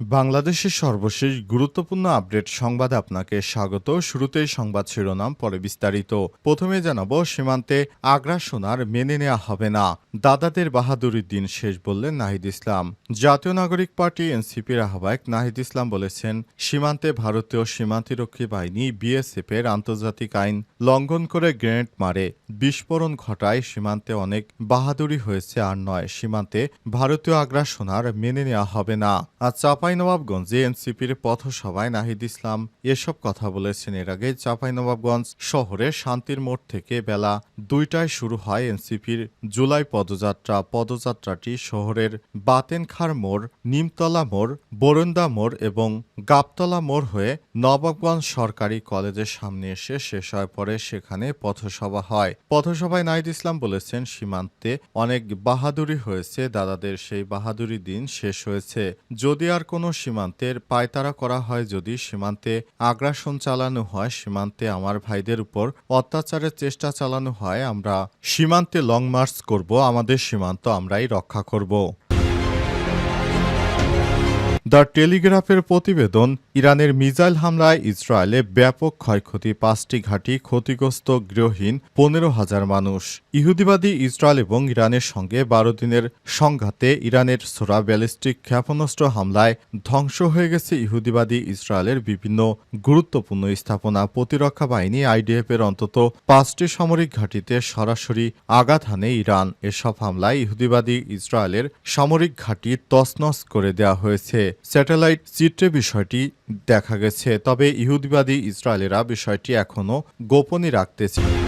বাংলাদেশের সর্বশেষ গুরুত্বপূর্ণ আপডেট সংবাদে আপনাকে স্বাগত। শুরুতেই সংবাদ শিরোনাম, পরে বিস্তারিত। প্রথমে জানাব, সীমান্তে আগ্রাসন আর মেনে নেওয়া হবে না। দাদাদের বাহাদুরির দিন শেষ বললেন নাহিদ ইসলাম। জাতীয় নাগরিক পার্টি এনসিপির আহ্বায়ক নাহিদ ইসলাম বলেছেন, সীমান্তে ভারতীয় সীমান্তিরক্ষী বাহিনী বিএসএফ এর আন্তর্জাতিক আইন লঙ্ঘন করে গ্রেনেড মারে। বিস্ফোরণ ঘটায় সীমান্তে অনেক বাহাদুরি হয়েছে, আর নয়, সীমান্তে ভারতীয় আগ্রাসন আর মেনে নেওয়া হবে না। আর চাঁপাইনবাবগঞ্জে এনসিপির পথসভায় নাহিদ ইসলাম এসব কথা বলেছেন। এর আগে চাঁপাইনবাবগঞ্জ শহরে শান্তির মোড় থেকে বেলা দুইটায় শুরু হয় এনসিপির জুলাই পদযাত্রা। পদযাত্রাটি শহরের বাতেনখার মোড়, নিমতলা মোড় বরন্দা মোড় এবং গাবতলা মোড় হয়ে নবাবগঞ্জ সরকারি কলেজের সামনে এসে শেষ হয়। পরে সেখানে পথসভা হয়। পথসভায় নাহিদ ইসলাম বলেছেন, সীমান্তে অনেক বাহাদুরি হয়েছে, দাদাদের সেই বাহাদুরি দিন শেষ হয়েছে। যদি আর কোনো সীমান্তের পায়তারা করা হয় যদি সীমান্তে আগ্রাসন চালানো হয়, সীমান্তে আমার ভাইদের উপর অত্যাচারের চেষ্টা চালানো হয়, আমরা সীমান্তে লং মার্চ করব, আমাদের সীমান্ত আমরাই রক্ষা করব। দ্য টেলিগ্রাফের প্রতিবেদন, ইরানের মিজাইল হামলায় ইসরায়েলে ব্যাপক ক্ষয়ক্ষতি, পাঁচটি ঘাঁটি ক্ষতিগ্রস্ত গৃহহীন, পনেরো হাজার মানুষ। ইহুদিবাদী ইসরায়েল এবং ইরানের সঙ্গে বারো দিনের সংঘাতে ইরানের সোরা ব্যালিস্টিক ক্ষেপণাস্ত্র হামলায় ধ্বংস হয়ে গেছে ইহুদিবাদী ইসরায়েলের বিভিন্ন গুরুত্বপূর্ণ স্থাপনা। প্রতিরক্ষা বাহিনী আইডিএফ এর অন্তত পাঁচটি সামরিক ঘাঁটিতে সরাসরি আঘাত হানে ইরান। এসব হামলায় ইহুদিবাদী ইসরায়েলের সামরিক ঘাঁটি তছনছ করে দেওয়া হয়েছে। স্যাটেলাইট চিত্রে বিষয়টি দেখা গেছে তবে ইহুদিবাদী ইসরায়েলেরা বিষয়টি এখনও গোপনই রাখতেছে।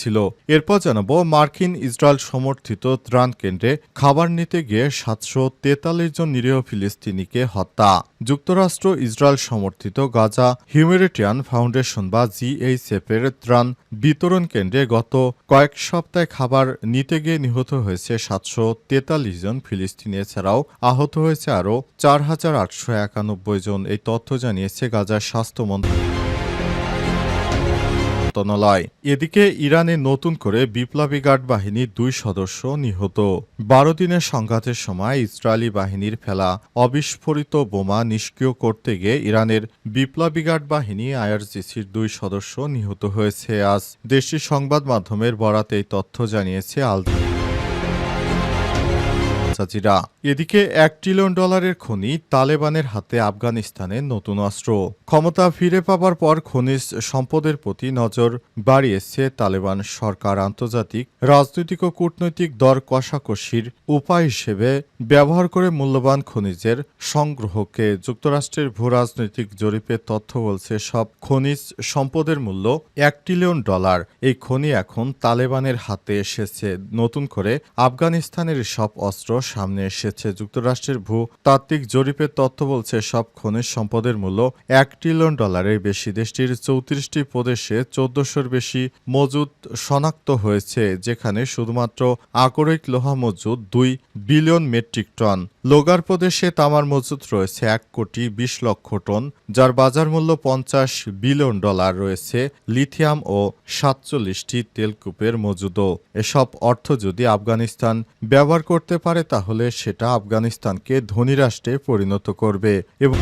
ছিল এরপর জানাব, মার্কিন ইসরায়েল সমর্থিত ত্রাণ কেন্দ্রে খাবার নিতে গিয়ে সাতশো তেতাল্লিশ জন নিরীহ ফিলিস্তিনিকে হত্যা। যুক্তরাষ্ট্র, ইসরায়েল সমর্থিত গাজা হিউম্যানিটেরিয়ান ফাউন্ডেশন বা জিএইচএফ এর ত্রাণ বিতরণ কেন্দ্রে গত কয়েক সপ্তাহে খাবার নিতে গিয়ে নিহত হয়েছে সাতশো তেতাল্লিশ জন ফিলিস্তিনি। এছাড়াও আহত হয়েছে আরও চার হাজার আটশো একানব্বই জন। এই তথ্য জানিয়েছে গাজার স্বাস্থ্য মন্ত্রী মন্ত্রণালয়। এদিকে ইরানে নতুন করে বিপ্লবী গার্ড বাহিনীর দুই সদস্য নিহত। বারো দিনের সংঘাতের সময় ইসরায়েলি বাহিনীর ফেলা অবিস্ফোরিত বোমা নিষ্ক্রিয় করতে গিয়ে ইরানের বিপ্লবী গার্ড বাহিনী আইআরজিসির দুই সদস্য নিহত হয়েছে। আজ দেশটির সংবাদ মাধ্যমের বরাতে তথ্য জানিয়েছে আল জাজিরা এদিকে এক ট্রিলিয়ন ডলারের খনি তালেবানের হাতে আফগানিস্তানের নতুন অস্ত্র। ক্ষমতা ফিরে পাবার পর খনিজ সম্পদের প্রতি নজর বাড়িয়েছে তালেবান সরকার আন্তর্জাতিক রাজনৈতিক ও কূটনৈতিক দর কষাকষির উপায় হিসেবে ব্যবহার করে মূল্যবান খনিজের সংগ্রহকে যুক্তরাষ্ট্রের ভূ রাজনৈতিক জরিপের তথ্য বলছে, সব খনিজ সম্পদের মূল্য এক ট্রিলিয়ন ডলার এই খনি এখন তালেবানের হাতে এসেছে। নতুন করে আফগানিস্তানের সব অস্ত্র সামনে এসেছে। যুক্তরাষ্ট্রের ভূ তাত্ত্বিক জরিপের তথ্য বলছে, সব খনিজ সম্পদের মূল্য এক ট্রিলিয়ন ডলারের বেশি। দেশটির চৌত্রিশটি প্রদেশে চোদ্দশোর বেশি মজুদ শনাক্ত হয়েছে, যেখানে শুধুমাত্র আকরিক লোহা মজুদ দুই বিলিয়ন মেট্রিক টন লোগার প্রদেশে তামার মজুদ রয়েছে এক কোটি বিশ লক্ষ টন, যার বাজার মূল্য পঞ্চাশ বিলিয়ন ডলার রয়েছে। লিথিয়াম ও সাতচল্লিশটি তেলকূপের মজুদও। এসব অর্থ যদি আফগানিস্তান ব্যবহার করতে পারে তাহলে সেটা আফগানিস্তানকে ধনী রাষ্ট্রে পরিণত করবে এবং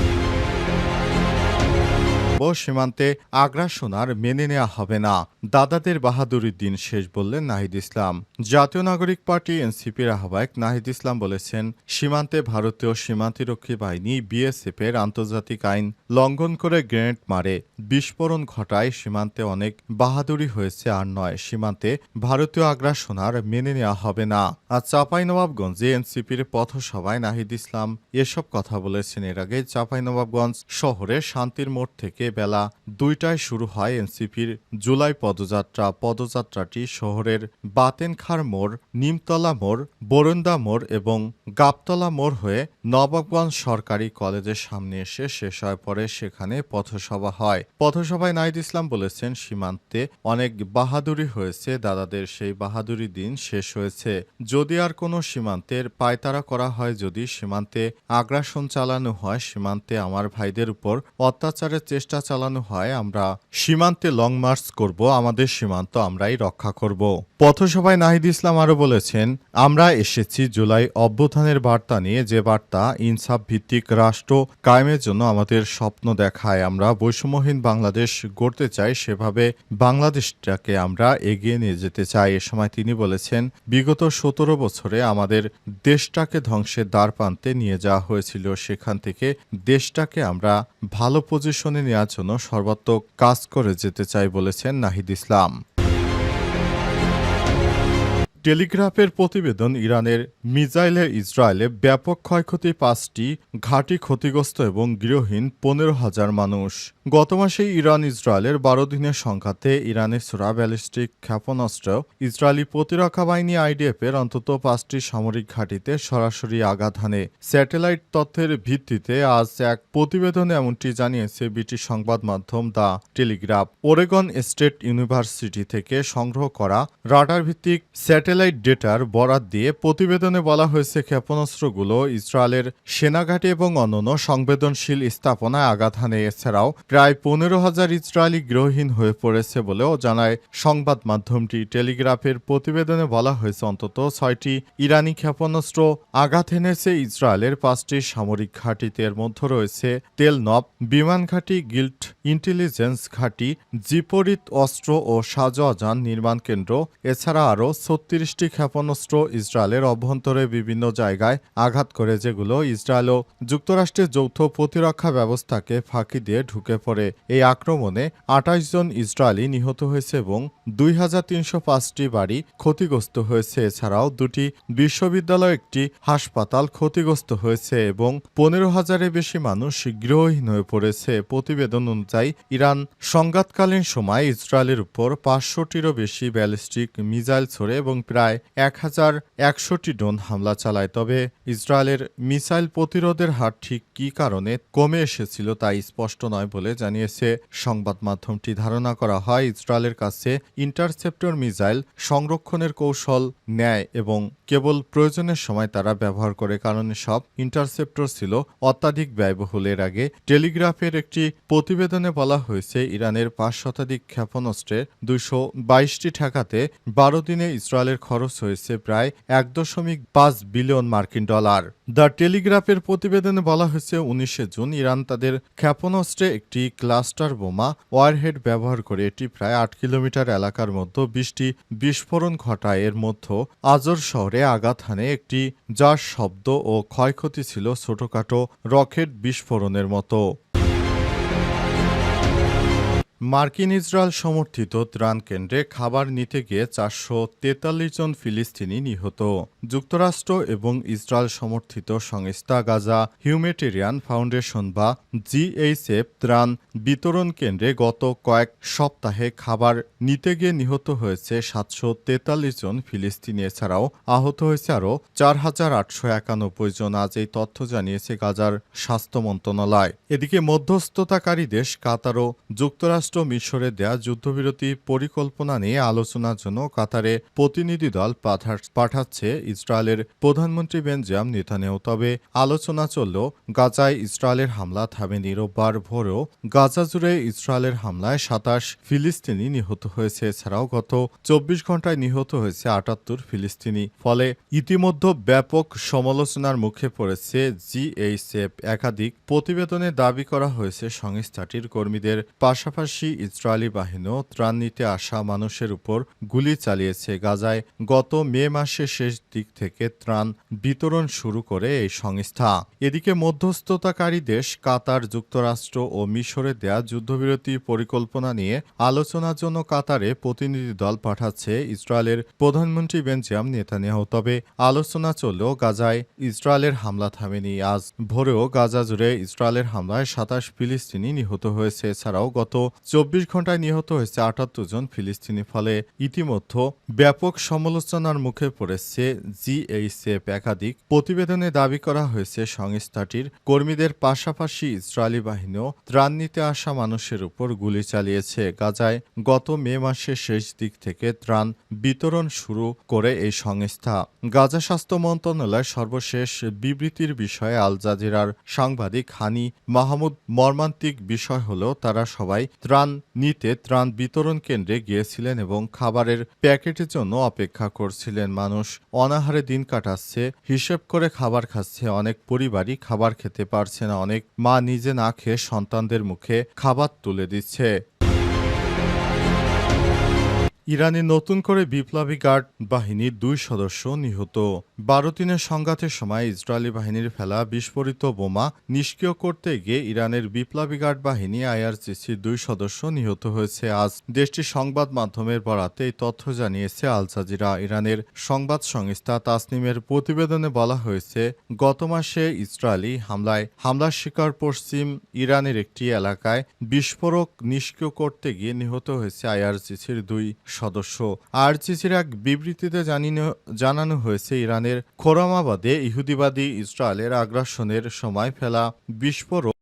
সীমান্তে আগ্রাসন আর মেনে নেওয়া হবে না। দাদাদের বাহাদুরির দিন শেষ বললেন নাহিদ ইসলাম। জাতীয় নাগরিক পার্টি এনসিপির আহ্বায়ক নাহিদ ইসলাম বলেছেন, সীমান্তে ভারতীয় সীমান্তিরক্ষী বাহিনী বিএসএফ এর আন্তর্জাতিক আইন লঙ্ঘন করে গ্রেনেড মারে। বিস্ফোরণ ঘটায় সীমান্তে অনেক বাহাদুরি হয়েছে, আর নয়, সীমান্তে ভারতীয় আগ্রাসন আর মেনে নেওয়া হবে না। আজ চাঁপাইনবাবগঞ্জে এনসিপির পথসভায় নাহিদ ইসলাম এসব কথা বলেছেন। এর আগে চাঁপাইনবাবগঞ্জ শহরে শান্তির মোড় থেকে বেলা দুইটায় শুরু হয় এনসিপির জুলাই পদযাত্রা। পদযাত্রাটি শহরের বাতেনখার মোড়, নিমতলা মোড় বরন্দা মোড় এবং গাবতলা মোড় হয়ে নবাবগঞ্জ সরকারি কলেজের সামনে এসে শেষ হয় পরে সেখানে পথসভা হয়। পথসভায় নাহিদ ইসলাম বলেছেন, সীমান্তে অনেক বাহাদুরি হয়েছে, দাদাদের সেই বাহাদুরি দিন শেষ হয়েছে। যদি আর কোনো সীমান্তের পায়তারা করা হয়, যদি সীমান্তে আগ্রাসন চালানো হয়, সীমান্তে আমার ভাইদের উপর অত্যাচারের চেষ্টা চালানো হয়, আমরা সীমান্তে লং মার্চ করব, আমাদের সীমান্ত আমরাই রক্ষা করব। পথসভায় নাহিদ ইসলাম আরও বলেছেন, আমরা এসেছি জুলাই অভ্যুত্থানের বার্তা নিয়ে, যে বার্তা ইনসাফ ভিত্তিক রাষ্ট্র কায়েমের জন্য আমাদের স্বপ্ন দেখায়। আমরা বৈষম্যহীন বাংলাদেশ গড়তে চাই, সেভাবে বাংলাদেশটাকে আমরা এগিয়ে নিয়ে যেতে চাই। এ সময় তিনি বলেছেন, বিগত সতেরো বছরে আমাদের দেশটাকে ধ্বংসের দ্বার প্রান্তে নিয়ে যাওয়া হয়েছিল। সেখান থেকে দেশটাকে আমরা ভালো পজিশনে নেওয়ার জন্য সর্বাত্মক কাজ করে যেতে চাই বলেছেন নাহিদ ইসলাম। টেলিগ্রাফের প্রতিবেদন ইরানের মিসাইলে ইসরায়েলে ব্যাপক ক্ষয়ক্ষতি পাঁচটি, ঘাঁটি ক্ষতিগ্রস্ত এবং গৃহহীন পনেরো হাজার মানুষ। গত মাসে ইরান ইসরায়েলের বারো দিনের সংঘাতে ইরানের সোরা ব্যালিস্টিক ক্ষেপণাস্ত্র ইসরায়েলি প্রতিরক্ষা বাহিনী আইডিএফের অন্তত পাঁচটি সামরিক ঘাঁটিতে সরাসরি আঘাত হানে। স্যাটেলাইট তথ্যের ভিত্তিতে আজ এক প্রতিবেদনে এমনটি জানিয়েছে ব্রিটিশ সংবাদ মাধ্যম the Telegraph. Oregon State University থেকে সংগ্রহ করা রাডার ভিত্তিক স্যাটেলাইট ডেটার বরাত দিয়ে প্রতিবেদনে বলা হয়েছে, ক্ষেপণাস্ত্রগুলো ইসরায়েলের সেনাঘাটি এবং অন্যান্য সংবেদনশীল স্থাপনায় আঘাত হানে। এছাড়াও প্রায় পনেরো হাজার ইসরায়েলি গৃহহীন হয়ে পড়েছে বলেও জানায় সংবাদ মাধ্যমটি। টেলিগ্রাফের প্রতিবেদনে বলা হয়েছে, অন্তত ছয়টি ইরানি ক্ষেপণাস্ত্র আঘাত এনেছে ইসরায়েলের পাঁচটি সামরিক ঘাঁটিতে এর মধ্যে রয়েছে তেলনব বিমান ঘাঁটি, গিল্ট ইন্টেলিজেন্স ঘাঁটি, জিপরিত অস্ত্র ও শাহজাহান নির্মাণ কেন্দ্র। এছাড়া আরও ছত্রিশটি ক্ষেপণাস্ত্র ইসরায়েলের অভ্যন্তরে বিভিন্ন জায়গায় আঘাত করে, যেগুলো ইসরায়েল ও যুক্তরাষ্ট্রের যৌথ প্রতিরক্ষা ব্যবস্থাকে ফাঁকি দিয়ে ঢুকে পড়ে। এই আক্রমণে আঠাশ জন ইসরায়েলি নিহত হয়েছে এবং দুই হাজার তিনশো পাঁচটি বাড়ি ক্ষতিগ্রস্ত হয়েছে। এছাড়াও দুটি বিশ্ববিদ্যালয়, একটি হাসপাতাল ক্ষতিগ্রস্ত হয়েছে এবং পনেরো হাজারের বেশি মানুষ গৃহহীন হয়ে পড়েছে। প্রতিবেদন অনুযায়ী, ইরান সংঘাতকালীন সময় ইসরায়েলের উপর পাঁচশোটিরও বেশি ব্যালিস্টিক মিসাইল ছড়ে এবং প্রায় এক হাজার একশোটি ড্রোন হামলা চালায়। তবে ইসরায়েলের মিসাইল প্রতিরোধের হার ঠিক কী কারণে কমে এসেছিল তা স্পষ্ট নয় বলে জানিয়েছে সংবাদ মাধ্যমটি। ধারণা করা হয়, ইসরায়েলের কাছে ইন্টারসেপ্টর মিসাইল সংরক্ষণের কৌশল নেয় এবং কেবল প্রয়োজনের সময় তারা ব্যবহার করে, কারণ সব ইন্টারসেপ্টর ছিল অত্যাধিক ব্যয়বহুল। এর আগে টেলিগ্রাফের একটি প্রতিবেদনে বলা হয়েছে, ইরানের পাঁচ শতাধিক ক্ষেপণাস্ত্রে দুইশো বাইশটি ঠেকাতে বারো দিনে ইসরায়েলের খরচ হয়েছে প্রায় এক দশমিক পাঁচ বিলিয়ন মার্কিন ডলার। দ্য টেলিগ্রাফের প্রতিবেদনে বলা হয়েছে, উনিশে জুন ইরান তাদের ক্ষেপণাস্ত্রে একটি ক্লাস্টার বোমা ওয়ারহেড ব্যবহার করে এটি প্রায় আট কিলোমিটার এলাকার মধ্যে বৃষ্টি বিস্ফোরণ ঘটায়। এর মধ্যে আজর শহরে আঘাত হানে একটি যার শব্দ ও ক্ষয়ক্ষতি ছিল ছোটখাটো রকেট বিস্ফোরণের মতো। মার্কিন ইসরায়েল সমর্থিত ত্রাণ কেন্দ্রে খাবার নিতে গিয়ে চারশো তেতাল্লিশ জন ফিলিস্তিনি নিহত। যুক্তরাষ্ট্র এবং ইসরায়েল সমর্থিত সংস্থা গাজা হিউম্যাটেরিয়ান ফাউন্ডেশন বা জিএইচএফ ত্রাণ বিতরণ কেন্দ্রে গত কয়েক সপ্তাহে খাবার নিতে গিয়ে নিহত হয়েছে সাতশো তেতাল্লিশ জন ফিলিস্তিনি। এছাড়াও আহত হয়েছে আরও চার হাজার আটশো একানব্বই জন। আজ এই তথ্য জানিয়েছে গাজার স্বাস্থ্য মন্ত্রণালয়। এদিকে মধ্যস্থতাকারী দেশ কাতার ও যুক্তরাষ্ট্র মিশরে দেয়া যুদ্ধবিরতি পরিকল্পনা নিয়ে আলোচনার জন্য কাতারে প্রতিনিধি দল পাঠাচ্ছে ইসরায়েলের প্রধানমন্ত্রী বেনজাম নেতানেও তবে আলোচনা চলল, গাজায় ইসরায়েলের হামলা থামেনি রোববার ভোরেও। গাজা জুড়ে ইসরায়েলের হামলায় সাতাশ ফিলিস্তিনি নিহত হয়েছে। এছাড়াও গত চব্বিশ ঘন্টায় নিহত হয়েছে আটাত্তর ফিলিস্তিনি। ফলে ইতিমধ্যে ব্যাপক সমালোচনার মুখে পড়েছে জিএইচএফ একাধিক প্রতিবেদনে দাবি করা হয়েছে সংস্থাটির কর্মীদের। পাশাপাশি ইসরায়েলি বাহিনীও ত্রাণ নিতে আসা মানুষের উপর গুলি চালিয়েছে গাজায়। গত মে মাসের শেষ দিক থেকে ত্রাণ বিতরণ শুরু করে এই সংস্থা। এদিকে মধ্যস্থতাকারী দেশ কাতার, যুক্তরাষ্ট্র ও মিশরে দেয়া যুদ্ধবিরতি পরিকল্পনা নিয়ে আলোচনার জন্য কাতারে প্রতিনিধি দল পাঠাচ্ছে ইসরায়েলের প্রধানমন্ত্রী বেঞ্জাম নেতানিয়াহু। তবে আলোচনা চললেও গাজায় ইসরায়েলের হামলা থামেনি। আজ ভোরেও গাজা জুড়ে ইসরায়েলের হামলায় সাতাশ ফিলিস্তিনি নিহত হয়েছে। এছাড়াও গত চব্বিশ ঘন্টায় নিহত হয়েছে আটাত্তর জন ফিলিস্তিনি ফলে ইতিমধ্যে ব্যাপক সমালোচনার মুখে পড়েছে জিএইচএফ একাধিক। প্রতিবেদনে দাবি করা হয়েছে সংস্থাটির কর্মীদের পাশাপাশি ইসরায়েলি বাহিনীও ত্রাণ নিতে আসা মানুষের উপর গুলি চালিয়েছে। গাজায় গত মে মাসের শেষ দিক থেকে ত্রাণ বিতরণ শুরু করে এই সংস্থা। গাজা স্বাস্থ্য মন্ত্রণালয় সর্বশেষ বিবৃতির বিষয়ে আল জাজিরার সাংবাদিক হানি মাহমুদ মর্মান্তিক বিষয় হলেও তারা সবাই ত্রাণ নিতে ত্রাণ বিতরণ কেন্দ্রে গিয়েছিলেন এবং খাবারের প্যাকেটের জন্য অপেক্ষা করছিলেন মানুষ। অনাহারে দিন কাটাচ্ছে, হিসেব করে খাবার খাচ্ছে, অনেক পরিবারই খাবার খেতে পারছে না, অনেক মা নিজে না খেয়ে সন্তানদের মুখে খাবার তুলে দিচ্ছে। ইরানে নতুন করে বিপ্লবী গার্ড বাহিনীর দুই সদস্য নিহত। বারো দিনের সংঘাতের সময় ইসরায়েলি বাহিনীর ফেলা বিস্ফোরিত বোমা নিষ্ক্রিয় করতে গিয়ে ইরানের বিপ্লবী গার্ড বাহিনী আইআরসিসির দুই সদস্য নিহত হয়েছে। আজ দেশটির সংবাদ মাধ্যমের বরাতে এই তথ্য জানিয়েছে আল জাজিরা। ইরানের সংবাদ সংস্থা তাসনিমের প্রতিবেদনে বলা হয়েছে, গত মাসে ইসরায়েলি হামলায় হামলার শিকার পশ্চিম ইরানের একটি এলাকায় বিস্ফোরক নিষ্ক্রিয় করতে গিয়ে নিহত হয়েছে আইআরসিসির দুই সদস্য। আরসিসির এক বিবৃতিতে জানিনো- জানানো হয়েছে, ইরানের খোরামাবাদে ইহুদিবাদী ইসরায়েলের আগ্রাসনের সময় ফেলা বিস্ফোরক